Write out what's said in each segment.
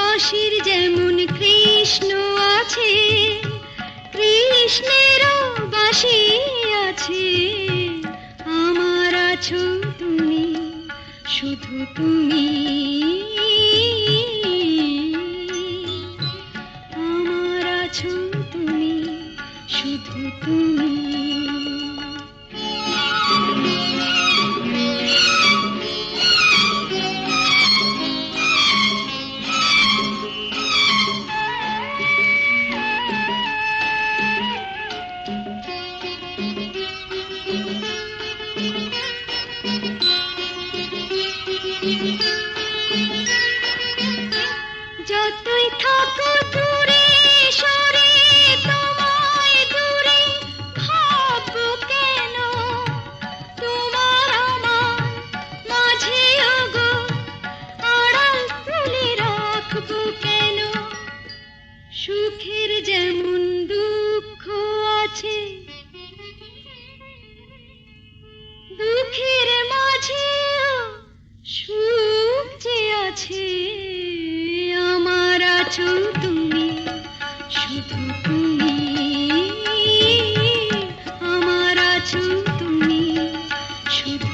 বাঁশির যেমন কৃষ্ণ আছে কৃষ্ণেরও বাসি আছে। আমার আছো তুমি শুধু তুমি। Thank you. should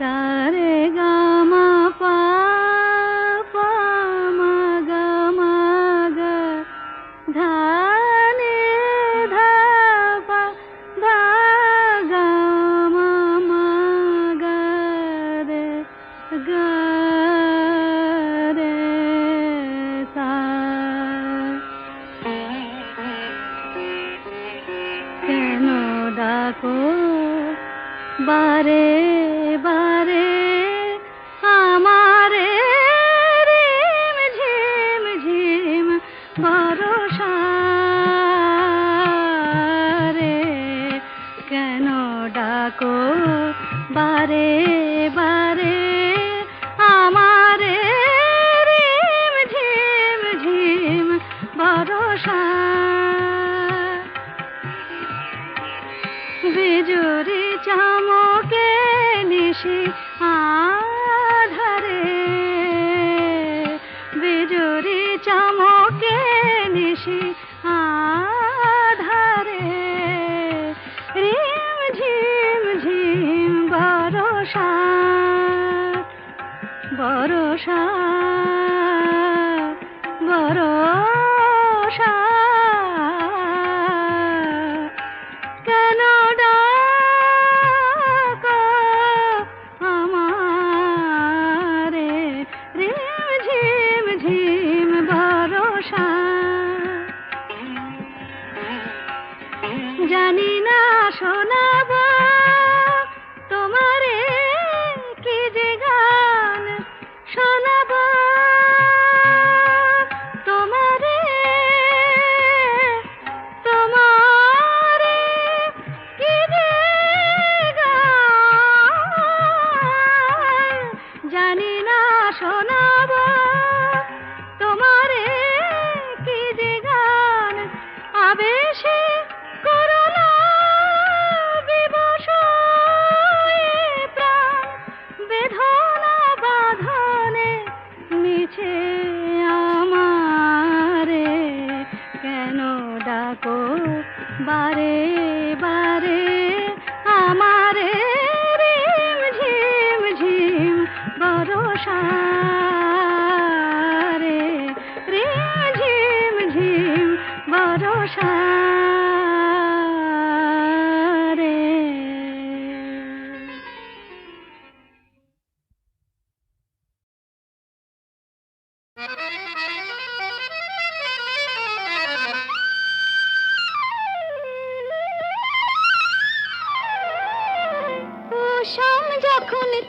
सारे को बारे बार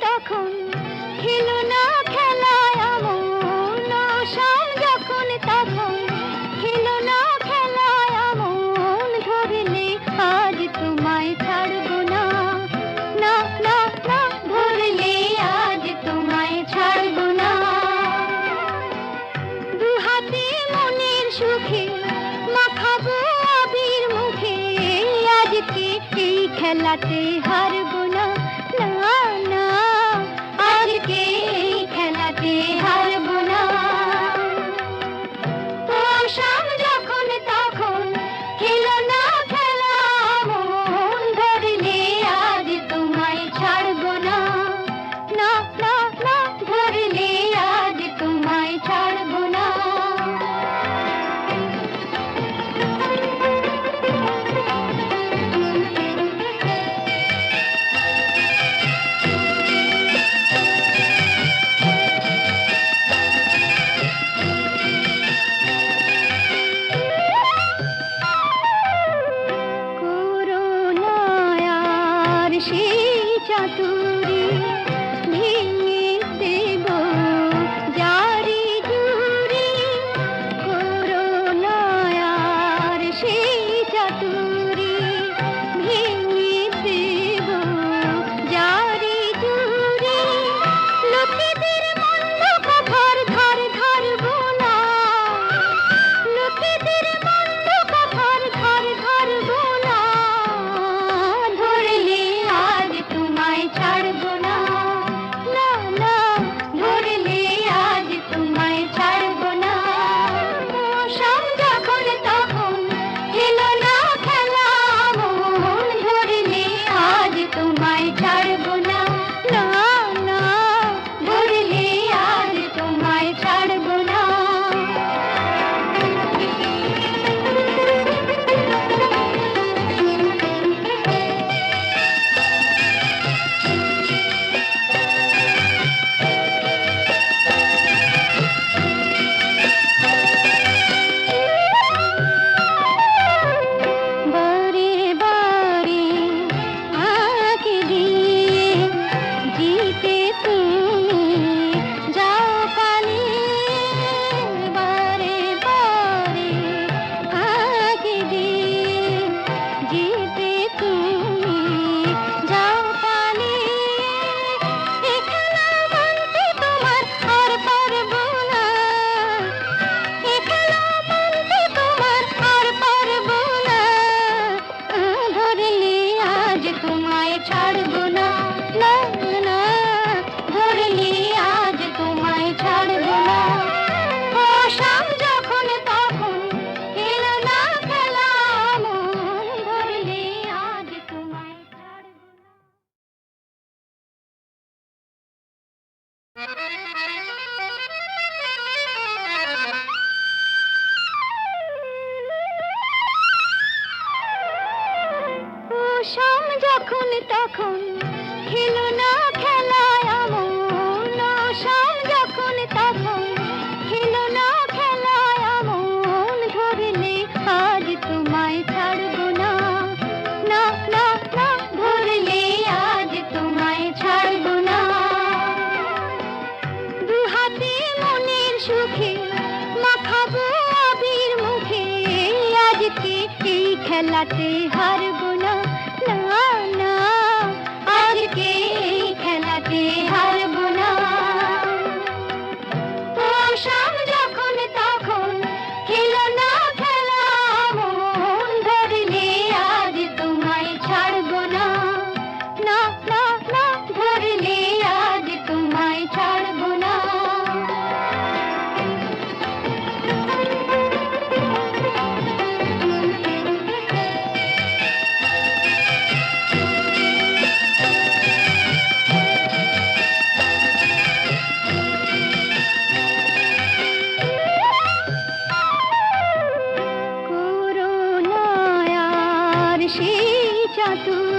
তখন খেলো না খেলায় আমল আসাম যখন তখন খেলো না খেলায় আমল ধরলে আজ তোমায় ছাড়বো না। না না না ধরলে আজ তোমায় ছাড়বো না। দু হাতে মনের সুখে মাখাবো আবির মুখে, আজকে এই খেলাতে হারবো না। না কিসে যখন তখন খেলো সেই চাতুরি